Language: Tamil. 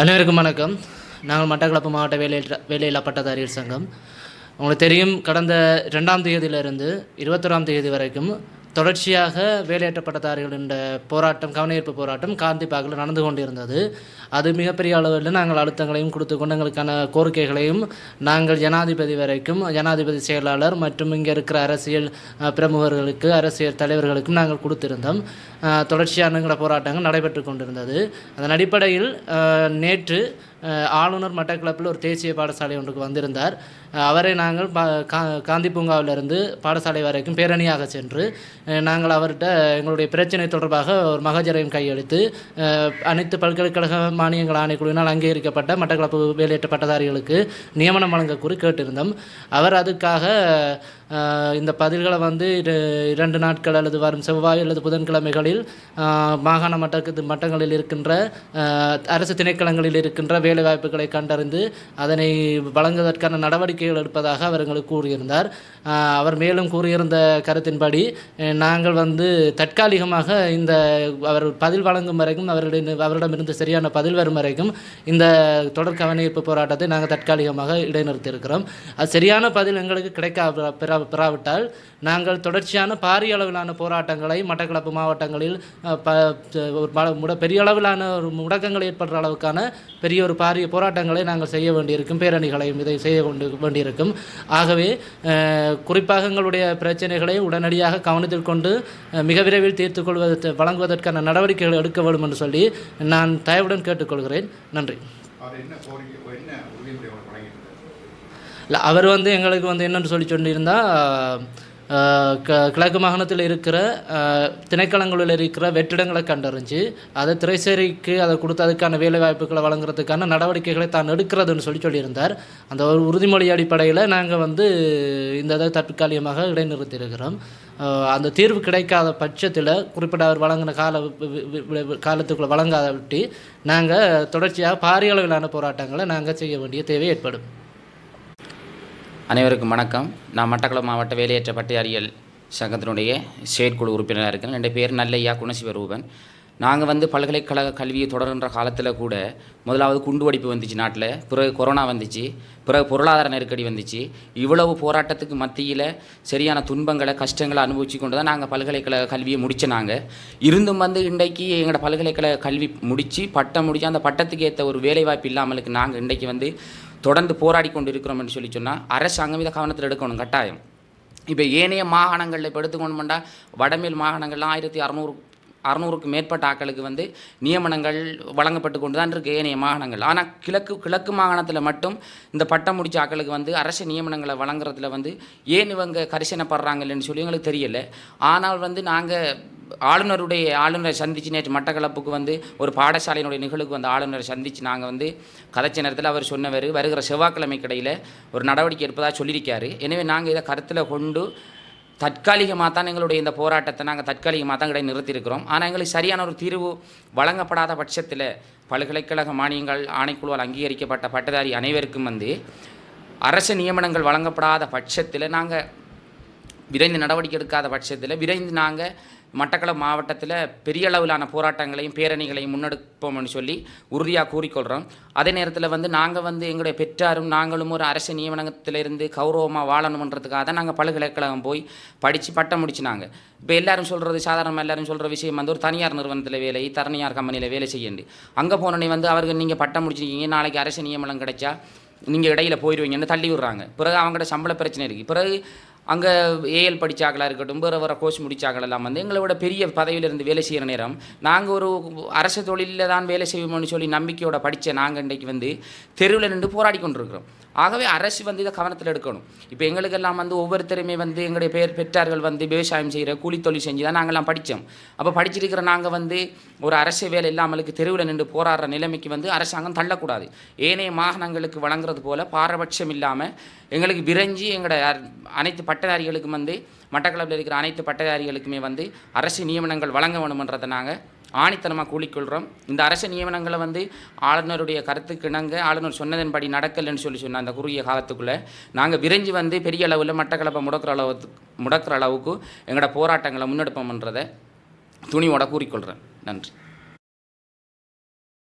அனைவருக்கும் வணக்கம். நாங்கள் மட்டக்களப்பு மாவட்ட வேலையில்லா வேலையில்லா பட்டதாரிகள் சங்கம். உங்களுக்கு தெரியும் கடந்த ரெண்டாம் தேதியிலிருந்து இருபத்தொராம் தேதி வரைக்கும் தொடர்ச்சியாக வேலையற்ற என்ற போராட்டம் கவனஈர்ப்பு போராட்டம் காந்தி பார்க்கில் நடந்து கொண்டிருந்தது. அது மிகப்பெரிய அளவில் நாங்கள் அழுத்தங்களையும் கொடுத்து கொண்டு எங்களுக்கான கோரிக்கைகளையும் நாங்கள் ஜனாதிபதி வரைக்கும் ஜனாதிபதி செயலாளர் மற்றும் இங்கே இருக்கிற அரசியல் பிரமுகர்களுக்கு அரசியல் தலைவர்களுக்கும் நாங்கள் கொடுத்திருந்தோம். தொடர்ச்சியான எங்களோட போராட்டங்கள் நடைபெற்று கொண்டிருந்தது. அதன் அடிப்படையில் நேற்று ஆளுநர் மட்டக்களப்பில் ஒரு தேசிய பாடசாலை ஒன்றுக்கு வந்திருந்தார். அவரை நாங்கள் பா கா- காந்தி பூங்காவிலிருந்து பாடசாலை வரைக்கும் பேரணியாக சென்று நாங்கள் அவர்கிட்ட எங்களுடைய பிரச்சனை தொடர்பாக ஒரு மகஜரையும் கையெழுத்து அனைத்து பல்கலைக்கழக மானியங்கள் ஆணைக்குழுவினால் அங்கீகரிக்கப்பட்ட மட்டக்களப்பு வேலையற்ற பட்டதாரிகளுக்கு நியமனம் வழங்கக்கூறி கேட்டிருந்தோம். அவர் அதுக்காக இந்த பதில்களை வந்து இரண்டு நாட்கள் அல்லது வரும் செவ்வாய் அல்லது புதன்கிழமைகளில் மாகாண மட்டத்து மட்டங்களில் இருக்கின்ற அரசு திணைக்களங்களில் இருக்கின்ற வேலைவாய்ப்புகளை கண்டறிந்து அதனை வழங்குவதற்கான நடவடிக்கைகள் எடுப்பதாக அவர் எங்களுக்கு கூறியிருந்தார். அவர் மேலும் கூறியிருந்த கருத்தின்படி நாங்கள் வந்து தற்காலிகமாக இந்த அவர் பதில் வழங்கும் வரைக்கும் அவருடைய அவரிடமிருந்து சரியான பதில் வரும் வரைக்கும் இந்த தொடர் கவனிப்பு போராட்டத்தை நாங்கள் தற்காலிகமாக இடைநிறுத்தியிருக்கிறோம். அது சரியான பதில் எங்களுக்கு கிடைக்கா பெறா பெறாவிட்டால் நாங்கள் தொடர்ச்சியான பாரிய அளவிலான போராட்டங்களை மட்டக்களப்பு மாவட்டங்களில் ப ஒரு பல- முட பெரிய அளவிலான ஒரு முடக்கங்கள் ஏற்படுற அளவுக்கான பெரிய ஒரு பாரிய போராட்டங்களை நாங்கள் செய்ய வேண்டியிருக்கும். பேரணிகளையும் இதை செய்ய கொண்டு வேண்டியிருக்கும். ஆகவே குறிப்பாக எங்களுடைய பிரச்சனைகளை உடனடியாக கவனத்தில் கொண்டு அஹ், மிக விரைவில் தீர்த்து கொள்வதற்கு வழங்குவதற்கான நடவடிக்கைகள் எடுக்க வேண்டும் என்று சொல்லி நான் தயவுடன் கேட்டுக்கொள்கிறேன். நன்றி. இல்லை அவர் வந்து எங்களுக்கு வந்து என்னன்னு சொல்லி சொல்லியிருந்தா ஆஹ், க கிழக்கு மாகாணத்தில் இருக்கிற திணைக்களங்களில் இருக்கிற வெற்றிடங்களை கண்டறிஞ்சு அதை திரைசேரிக்கு அதை கொடுத்து அதுக்கான வேலை வாய்ப்புகளை வழங்குறதுக்கான நடவடிக்கைகளை தான் எடுக்கிறதுன்னு சொல்லி சொல்லியிருந்தார். அந்த ஒரு உறுதிமொழி அடிப்படையில் நாங்கள் வந்து இந்த இதை தற்காலிகமாக இடைநிறுத்தியிருக்கிறோம். அந்த தீர்வு கிடைக்காத பட்சத்தில் குறிப்பிட்ட அவர் வழங்கின கால வி- காலத்துக்குள்ளே வழங்காத விட்டு நாங்கள் தொடர்ச்சியாக பாரிய அளவிலான போராட்டங்களை நாங்கள் செய்ய வேண்டிய தேவை ஏற்படும். அனைவருக்கும் வணக்கம். நான் மட்டக்களப்பு மாவட்ட வேலையற்ற பட்டியாரியல் சங்கத்தினுடைய செயற்குழு உறுப்பினராக இருக்கேன் என் பேர் நல்லையா குணசிவரூபன். நாங்கள் வந்து பல்கலைக்கழக கல்வியை தொடர்கின்ற காலத்தில் கூட முதலாவது குண்டு வடிப்பு வந்துச்சு நாட்டில். பிறகு கொரோனா வந்துச்சு. பிறகு பொருளாதார நெருக்கடி வந்துச்சு. இவ்வளவு போராட்டத்துக்கு மத்தியில் சரியான துன்பங்களை கஷ்டங்களை அனுபவிச்சு கொண்டு தான் நாங்கள் பல்கலைக்கழக கல்வியை முடிச்ச நாங்கள் இருந்தும் வந்து இன்றைக்கு எங்களோட பல்கலைக்கழக கல்வி முடித்து பட்டம் முடிச்சு அந்த பட்டத்துக்கு ஏற்ற ஒரு வேலைவாய்ப்பு இல்லாமலுக்கு நாங்கள் இன்றைக்கு வந்து தொடர்ந்து போராடி கொண்டு இருக்கிறோம்னு சொல்லி சொன்னால் அரசாங்கம் இதை கவனத்தில் எடுக்கணும் கட்டாயம். இப்போ ஏனைய மாகாணங்களில் இப்போ எடுத்துக்கொண்டோம்னா வடமேல் மாகாணங்கள்லாம் ஆயிரத்தி அறநூறு அறநூறுக்கு மேற்பட்ட ஆட்களுக்கு வந்து நியமனங்கள் வழங்கப்பட்டு கொண்டு தான் இருக்குது ஏனைய மாகாணங்கள். ஆனால் கிழக்கு கிழக்கு மாகாணத்தில் மட்டும் இந்த பட்டம் முடிச்ச ஆக்களுக்கு வந்து அரசு நியமனங்களை வழங்குறதுல வந்து ஏன் இவங்க கரிசனப்படுறாங்கன்னு சொல்லி எங்களுக்கு தெரியல. ஆனால் வந்து நாங்கள் ஆளுநருடைய ஆளுநரை சந்தித்து நேற்று மட்டக்களப்புக்கு வந்து ஒரு பாடசாலையினுடைய நிகழ்வுக்கு வந்து ஆளுநரை சந்தித்து நாங்கள் வந்து கதைச்ச நேரத்தில் அவர் சொன்னவர் வருகிற செவ்வாய்க்கிழமை கடையில் ஒரு நடவடிக்கை எடுப்பதாக சொல்லியிருக்காரு. எனவே நாங்கள் இதை கருத்தில் கொண்டு தற்காலிகமாக தான் எங்களுடைய இந்த போராட்டத்தை நாங்கள் தற்காலிகமாக தான் கிடையாது நிறுத்தியிருக்கிறோம். ஆனால் எங்களுக்கு சரியான ஒரு தீர்வு வழங்கப்படாத பட்சத்தில் பல்கலைக்கழக மானியங்கள் ஆணைக்குழுவால் அங்கீகரிக்கப்பட்ட பட்டதாரி அனைவருக்கும் வந்து அரசு நியமனங்கள் வழங்கப்படாத பட்சத்தில் நாங்கள் விரைந்து நடவடிக்கை எடுக்காத பட்சத்தில் விரைந்து நாங்கள் மட்டக்களப்பு மாவட்டத்தில் பெரிய அளவிலான போராட்டங்களையும் பேரணிகளையும் முன்னெடுப்போம்னு சொல்லி உறுதியாக கூறிக்கொள்கிறோம் அதே நேரத்தில் வந்து நாங்கள் வந்து எங்களுடைய பெற்றாரும் நாங்களும் ஒரு அரசு நியமனத்திலிருந்து கௌரவமாக வாழணுன்றதுக்காக தான் நாங்கள் பல்கலைக்கழகம் போய் படித்து பட்டம் முடிச்சினாங்க. இப்போ எல்லாரும் சொல்கிறது சாதாரணமாக எல்லாரும் சொல்கிற விஷயம் வந்து ஒரு தனியார் நிறுவனத்தில் வேலை தனியார் கம்பெனியில் வேலை செய்யண்டு. அங்கே போனோடனே வந்து அவர்கள் நீங்கள் பட்டம் முடிச்சிருக்கீங்க நாளைக்கு அரசு நியமனம் கிடைச்சா நீங்கள் இடையில போயிடுவீங்கன்னு தள்ளி விடுறாங்க. பிறகு அவங்களோட சம்பள பிரச்சனை இருக்குது பிறகு அங்கே ஏஎல் படித்தாக்களாக இருக்கட்டும் வேறு வேறு கோர்ஸ் முடித்தாக்கள் எல்லாம் வந்து எங்களை விட பெரிய பதவியில் இருந்து வேலை செய்கிற நேரம். நாங்கள் ஒரு அரசு தொழிலில் தான் வேலை செய்வோம்னு சொல்லி நம்பிக்கையோட படித்த நாங்கள் இன்றைக்கு வந்து தெருவில் நின்று போராடி கொண்டிருக்கிறோம். ஆகவே அரசு வந்து இதை கவனத்தில் எடுக்கணும். இப்போ எங்களுக்கெல்லாம் வந்து ஒவ்வொருத்தருமே வந்து எங்களுடைய பேர் பெற்றார்கள் வந்து விவசாயம் செய்கிற கூலி தொழில் செஞ்சு தான் நாங்கள்லாம் படித்தோம் அப்போ படிச்சிருக்கிற நாங்கள் வந்து ஒரு அரசு வேலை இல்லாமலுக்கு தெருவில் நின்று போராடுற நிலைமைக்கு வந்து அரசாங்கம் தள்ளக்கூடாது. ஏனைய மாகாணங்களுக்கு வழங்குறது போல பாரபட்சம் இல்லாமல் எங்களுக்கு விரைஞ்சி எங்களோட அனைத்து பட்டதாரிகளுக்கும் வந்து மட்டக்களப்பில் இருக்கிற அனைத்து பட்டதாரிகளுக்குமே வந்து அரசு நியமனங்கள் வழங்க வேணுமன்றதை நாங்கள் ஆணித்தனமாக கூலிக்கொள்கிறோம் இந்த அரசு நியமனங்களை வந்து ஆளுநருடைய கருத்துக்கு இணங்க ஆளுநர் சொன்னதன்படி நடக்கலைன்னு சொல்லி சொன்ன அந்த குறுகிய காலத்துக்குள்ளே நாங்கள் விரைஞ்சு வந்து பெரிய அளவில் மட்டக்களப்பை முடக்கிற அளவுக்கு முடக்கிற அளவுக்கு எங்களோட போராட்டங்களை முன்னெடுப்போம்ன்றதை துணிவோட கூறிக்கொள்கிறேன் நன்றி.